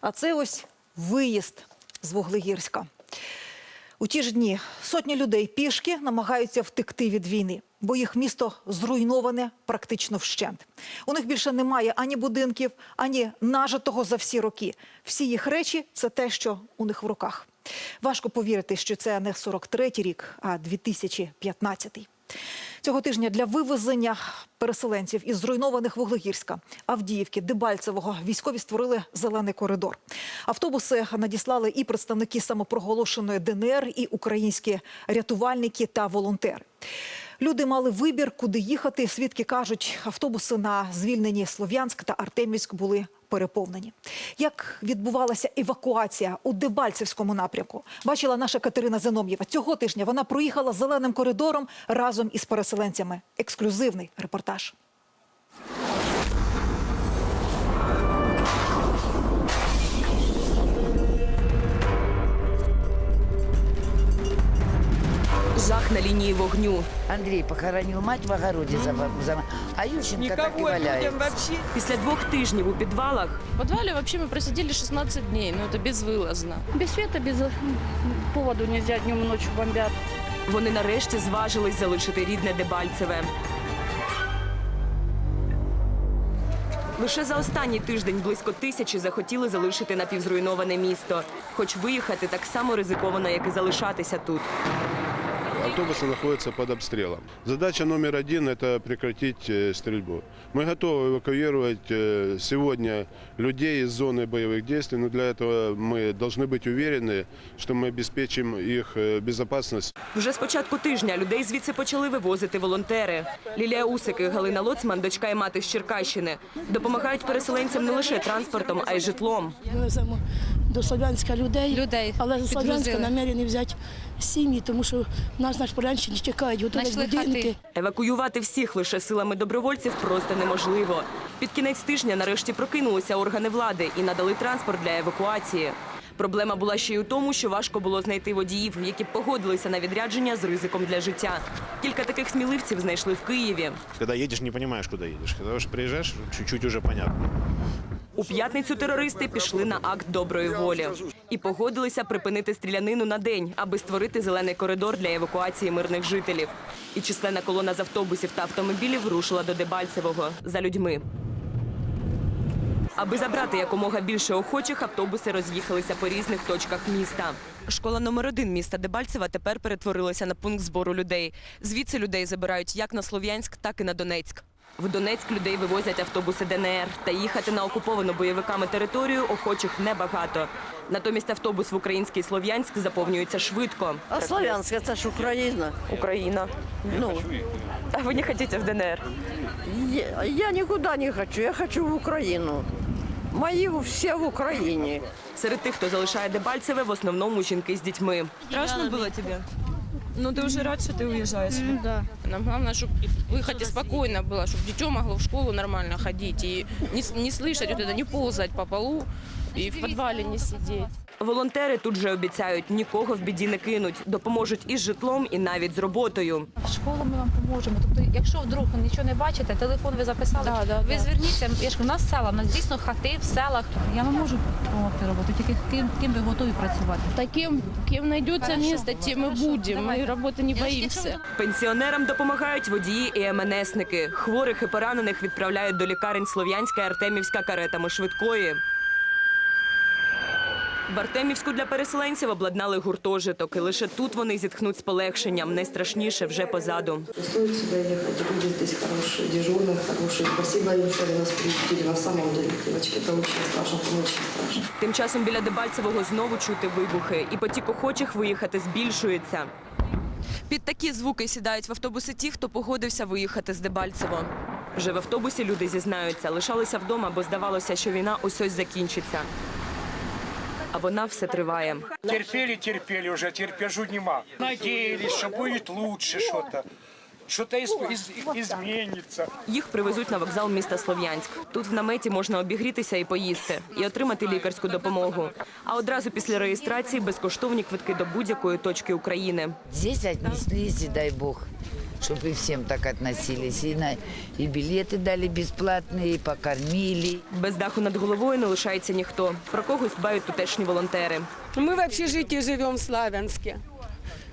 А це ось виїзд з Вуглегірська. У ті ж дні сотні людей пішки намагаються втекти від війни, бо їх місто зруйноване практично вщент. У них більше немає ані будинків, ані нажитого за всі роки. Всі їх речі це те, що у них в руках. Важко повірити, що це не 43-й рік, а 2015-й. Цього тижня для вивезення переселенців із зруйнованих Вуглегірська, Авдіївки, Дебальцевого військові створили зелений коридор. Автобуси надіслали і представники самопроголошеної ДНР, і українські рятувальники та волонтери. Люди мали вибір, куди їхати. Свідки кажуть, автобуси на звільнені Слов'янськ та Артемівськ були переповнені. Як відбувалася евакуація у Дебальцевському напрямку, бачила наша Катерина Зеном'єва. Цього тижня вона проїхала зеленим коридором разом із переселенцями. Ексклюзивний репортаж. Жах на лінії вогню. Андрей похоронил мать в огороде за, за- а Ющенко так и валяется. Після двох тижнів у підвалах В подвале вообще мы просидели 16 дней, но это безвылазно. Без света, без м, поводу нельзя днем и ночью бомбят. вони нарешті зважились залишити рідне Дебальцеве. Лише за останній тиждень близько тисячі захотіли залишити напівзруйноване місто. Хоч виїхати так само ризиковано, як і залишатися тут. Автобусы находятся под обстрелом. Задача номер один – это прекратить э, стрельбу. Мы готовы эвакуировать э, сегодня людей из зоны боевых действий, но для этого мы должны быть уверены, что мы обеспечим их э, безопасность. Вже з початку тижня людей звідси почали вивозити волонтери. Лілія Усик і Галина Лоцман, дочка і мати з Черкащини, допомагають переселенцям не лише транспортом, а й житлом. До Слов'янська людей, Людей але з Слов'янська намірені взяти сім'ї, тому що нас на Шполянщині чекають, готують Знайшли будинки. хати. Евакуювати всіх лише силами добровольців просто неможливо. Під кінець тижня нарешті прокинулися органи влади і надали транспорт для евакуації. Проблема була ще й у тому, що важко було знайти водіїв, які б погодилися на відрядження з ризиком для життя. Кілька таких сміливців знайшли в Києві. Когда едешь, не понимаешь, куда едешь. Когда уж приезжаешь, чуть-чуть уже понятно. У п'ятницю терористи пішли на акт доброї волі і погодилися припинити стрілянину на день, аби створити зелений коридор для евакуації мирних жителів. І численна колона з автобусів та автомобілів рушила до Дебальцевого за людьми. Аби забрати якомога більше охочих, автобуси роз'їхалися по різних точках міста. Школа номер один міста Дебальцева тепер перетворилася на пункт збору людей. Звідси людей забирають як на Слов'янськ, так і на Донецьк. В Донецьк людей вивозять автобуси ДНР, та їхати на окуповану бойовиками територію охочих небагато. Натомість автобус в український Слов'янськ заповнюється швидко. А Славянська це ж Україна. Україна. Ну, А ви не хочете в ДНР? я, я нікуди не хочу, я хочу в Україну. Мої всі в Україні. Серед тих, хто залишає Дебальцеве, в основному жінки з дітьми. Страшно было тебе? Ну, ты уже рад, что ты уезжаешь? Да. Нам главное, чтобы выехать спокойно было, чтобы дитё могло в школу нормально ходить и не, с- не слышать вот это, не ползать по полу и в подвале не сидеть. Волонтери тут же обіцяють, нікого в біді не кинуть, допоможуть із житлом і навіть з роботою. В школу ми вам поможемо. Тобто, якщо вдруг нічого не бачите, телефон ви записали, Да, да, ви да. зверніться. Я ж кажу, у нас села, у нас дійсно хати в селах. Я вам можу допомогти роботу, тільки ким, ким ви готові працювати. Таким, кем найдется Хорошо, место, тем и хорошо, будем. Мы давайте. работы не боимся. Пенсіонерам допомагають водії і МНСники. Хворих і поранених відправляють до лікарень Слов'янська Артемівська каретами швидкої. В Артемівську для переселенців обладнали гуртожиток, і лише тут вони зітхнуть з полегшенням. Найстрашніше вже позаду. Стоит сюда ехать, люди здесь хорошие, дежурные хорошие. Спасибо им, что они нас приютили. На самом деле, девочки, это очень страшно, это очень страшно. Тим часом біля Дебальцевого знову чути вибухи, і потік охочих виїхати збільшується. Під такі звуки сідають в автобуси ті, хто погодився виїхати з Дебальцево. Вже в автобусі люди зізнаються, лишалися вдома, бо здавалося, що війна ось ось закінчиться. А вона все триває. Терпели, терпели уже, терпежу нема. Надеялись, что будет лучше что-то. Что-то из, из- Їх привезуть на вокзал міста Слов'янськ. Тут в наметі можна обігрітися і поїсти, і отримати лікарську допомогу. А одразу після реєстрації безкоштовні квитки до будь-якої точки України. Здесь отнеслись, дай бог чтобы и всем так относились. И, на, и билеты дали бесплатные, и покормили. Без даху над головою не лишається ніхто. Про когось дбають тутешні волонтери. Мы в общежитии живем в Славянске.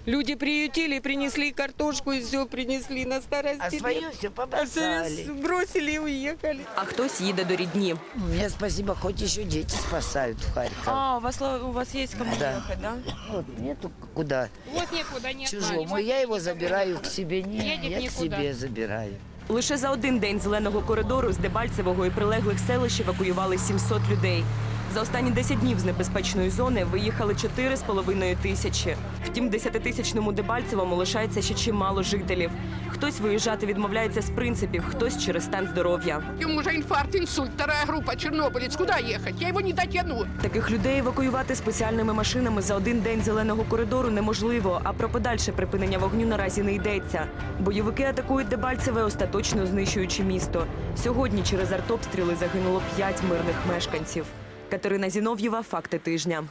Люди приютили, принесли картошку и все принесли на старости. А свое все побросали. бросили и уехали. А хтось їде до рідні. Мне спасибо, хоть еще дети спасают в Харьков. А, у вас у вас є кому Да. їхати, да? Вот нету куда Вот некуда, нет. чужому. Я его забираю к себе. Не, Едет я к никуда. себе забираю. Лише за один день зеленого коридору з Дебальцевого і прилеглих селищ евакуювали 700 людей. За останні 10 днів з небезпечної зони виїхали 4,5 тисячі. Втім, 10-тисячному Дебальцевому лишається ще чимало жителів. Хтось виїжджати відмовляється з принципів, хтось через стан здоров'я. Ему уже инфаркт, инсульт, вторая группа, чернобылец. Куда ехать? Я его не дотяну. Таких людей евакуювати спеціальними машинами за один день зеленого коридору неможливо. А про подальше припинення вогню наразі не йдеться. Бойовики атакують Дебальцеве, остаточно знищуючи місто. Сьогодні через артобстріли загинуло п'ять мирних мешканців. Катерина Зінов'єва, факти тижня.